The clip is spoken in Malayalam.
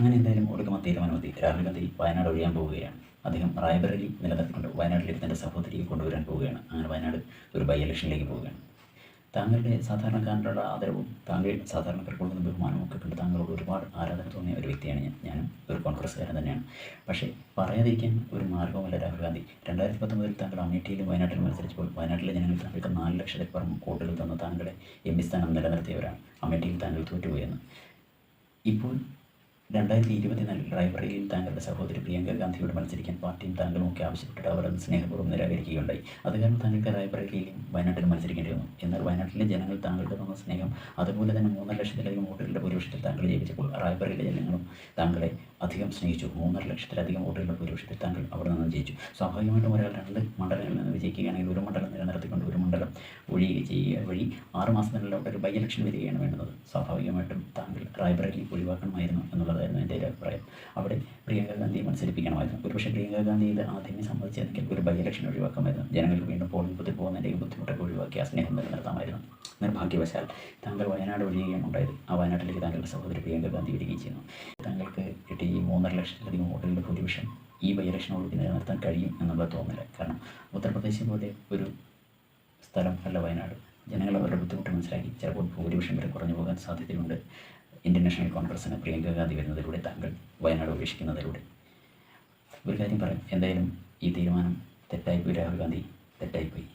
അങ്ങനെ എന്തായാലും ഒടുക്കമ തീരുമാനമെത്തി രാഹുൽ ഗാന്ധി വയനാട് ഒഴിയാൻ പോവുകയാണ്. അദ്ദേഹം റായ്ബറേലി നിലനിർത്തിക്കൊണ്ട് വയനാട്ടിലേക്ക് തന്റെ സഹോദരിയെ കൊണ്ടുവരാൻ പോവുകയാണ്. അങ്ങനെ വയനാട് ഒരു ബൈ ഇലക്ഷനിലേക്ക് പോവുകയാണ്. താങ്കളുടെ സാധാരണക്കാരനുള്ള ആദരവും താങ്കൾ സാധാരണക്കാർക്ക് കൊടുക്കുന്ന ബഹുമാനവും ഒക്കെ കണ്ട് താങ്കളോട് ഒരുപാട് ആരാധന തോന്നിയ ഒരു വ്യക്തിയാണ് ഞാൻ. ഞാനും ഒരു കോൺഗ്രസ്സുകാരൻ തന്നെയാണ്. പക്ഷേ പറയാതിരിക്കാൻ ഒരു മാർഗവുമല്ല രാഹുൽ ഗാന്ധി. രണ്ടായിരത്തി പത്തൊമ്പതിൽ താങ്കൾ അമേഠിയിലും വയനാട്ടിലും മത്സരിച്ചപ്പോൾ വയനാട്ടിലെ ജനങ്ങൾ താങ്കൾക്ക് നാല് ലക്ഷത്തിൽ പരം വോട്ടുകൾ തന്ന. താങ്കളുടെ എം പി സ്ഥാനം നിലനിർത്തിയവരാണ്. അമേഠിയിൽ താങ്കൾ തോറ്റുപോയെന്ന്. ഇപ്പോൾ രണ്ടായിരത്തി ഇരുപത്തിനാലിൽ റായ്ബറേലിയിൽ താങ്കളുടെ സഹോദരി പ്രിയങ്ക ഗാന്ധിയോട് മത്സരിക്കാൻ പാർട്ടിയും താങ്കളും ഒക്കെ ആവശ്യപ്പെട്ടിട്ട് അവർ അത് സ്നേഹപൂർവം നിരാകരിക്കുകയുണ്ടായി. അത് കാരണം താങ്കൾക്ക് റായ്ബറേലിയിലും വയനാട്ടിലും മത്സരിക്കേണ്ടി വന്നു. എന്നാൽ വയനാട്ടിലെ ജനങ്ങൾ താങ്കളുടെ തന്ന സ്നേഹം അതുപോലെ തന്നെ മൂന്നര ലക്ഷത്തിലധികം വോട്ടുകളുടെ ഭൂരിപക്ഷത്തിൽ താങ്കൾ ജയിപ്പിച്ചപ്പോൾ റായ്ബറേലിയിലെ ജനങ്ങളും താങ്കളെ അധികം സ്നേഹിച്ചു. മൂന്നര ലക്ഷത്തിലധികം വോട്ടുകളുടെ ഭൂരിപക്ഷത്തിൽ താങ്കൾ അവിടെ നിന്ന് ജയിച്ചു. സ്വാഭാവികമായിട്ടും ഒരാൾ രണ്ട് മണ്ഡലങ്ങളിൽ നിന്ന് വിജയിക്കുകയാണെങ്കിൽ ഒരു മണ്ഡലം നിലനിർത്തിക്കൊണ്ട് ഒരു മണ്ഡലം ഒഴിയുക ചെയ്യുക വഴി ആറ് മാസത്തിനുള്ളിൽ ഒരു ബൈ ഇലക്ഷൻ വരികയാണ് വേണ്ടത് സ്വാഭാവികമായിട്ടും താങ്കൾ റായ്ബറേലി ഒഴിവാക്കണമായിരുന്നു എന്നുള്ളതായിരുന്നു എന്റെ ഒരു അഭിപ്രായം. അവിടെ പ്രിയങ്ക ഗാന്ധിയെ മത്സരിപ്പിക്കണമായിരുന്നു. ഒരുപക്ഷെ പ്രിയങ്ക ഗാന്ധി ഇത് ആദ്യമേ സംബന്ധിച്ചെങ്കിൽ ഒരു ബൈ ഇലക്ഷൻ ഒഴിവാക്കാമായിരുന്നു. ജനങ്ങൾക്ക് വീണ്ടും പോളിംഗ് ബൂത്തിൽ പോകുന്നതിന്റെ ബുദ്ധിമുട്ടൊക്കെ ഒഴിവാക്കി ആ സ്നേഹം നിലനിർത്താമായിരുന്നു. നിർഭാഗ്യവശാൽ താങ്കൾ വയനാട് ഒഴിയുകയാണ് ഉണ്ടായത്. ആ വയനാട്ടിലേക്ക് താങ്കളുടെ സഹോദരി പ്രിയങ്ക ഗാന്ധി വരികയും ചെയ്യുന്നു. താങ്കൾക്ക് കിട്ടിയ ഈ മൂന്നര ലക്ഷത്തിലധികം വോട്ടുകളുടെ ഭൂരിപക്ഷം ഈ ബൈ ഇലക്ഷനോട് നിലനിർത്താൻ കഴിയും എന്നുള്ളത് തോന്നുന്നില്ല കാരണം ഉത്തർപ്രദേശ് പോലെ ഒരു സ്ഥലം അല്ല വയനാട്. ജനങ്ങൾ അവരുടെ ബുദ്ധിമുട്ട് മനസ്സിലാക്കി. ചിലപ്പോൾ ഭൂരിപക്ഷം വരെ കുറഞ്ഞു പോകാൻ സാധ്യതയുണ്ട്. ഇന്ത്യൻ നാഷണൽ കോൺഗ്രസ്സിന് പ്രിയങ്ക ഗാന്ധി വരുന്നതിലൂടെ താങ്കൾ വയനാട് ഉപേക്ഷിക്കുന്നതിലൂടെ. ഒരു കാര്യം പറയാം. എന്തായാലും ഈ തീരുമാനം തെറ്റായിപ്പോയി രാഹുൽ ഗാന്ധി തെറ്റായിപ്പോയി